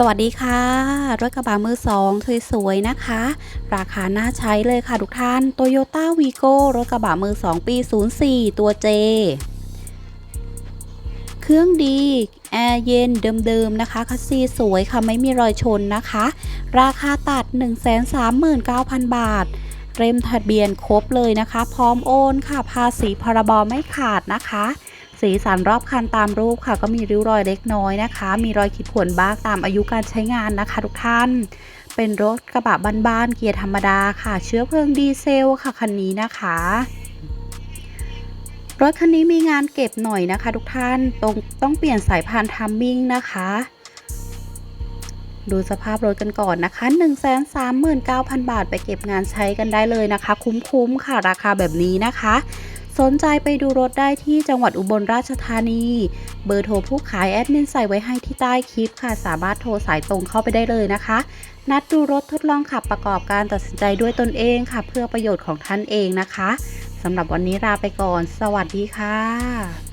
สวัสดีค่ะ รถกระบะมือสองสวยๆนะคะ ราคาน่าใช้เลยค่ะทุกท่าน Toyota Vigo รถกระบะมือ2ปี 04 ตัว J เครื่องดี แอร์เย็นเดิมๆนะคะคัสซีสวยค่ะ ไม่มีรอยชนนะคะ ราคาตัด 139,000 บาท เรมทะเบียนครบเลยนะคะ พร้อมโอนค่ะ ภาษีพรบไม่ขาดนะคะ สีสันรอบคันตามรูปค่ะ ก็มีริ้วรอยเล็กน้อยนะคะ มีรอยขีดข่วนบ้างตามอายุการใช้งานนะคะ ทุกท่าน เป็นรถกระบะบ้านๆเกียร์ธรรมดาค่ะ เชื้อเพลิงดีเซลค่ะคันนี้นะคะรถคันนี้มีงานเก็บหน่อยนะคะ ทุกท่านตรงต้องเปลี่ยนสายพานทัมมิ่งนะคะ ดูสภาพรถกันก่อนนะคะ 139,000 บาทไปเก็บงานใช้กันได้เลยนะคะ คุ้มๆค่ะราคาแบบนี้นะคะ สนใจไปดูรถได้ที่จังหวัดอุบลราชธานี เบอร์โทรผู้ขายแอดมินใส่ไว้ให้ที่ใต้คลิปค่ะ สามารถโทรสายตรงเข้าไปได้เลยนะคะ นัดดูรถทดลองขับประกอบการตัดสินใจด้วยตนเองค่ะ เพื่อประโยชน์ของท่านเองนะคะสำหรับวันนี้ลาไปก่อน สวัสดีค่ะ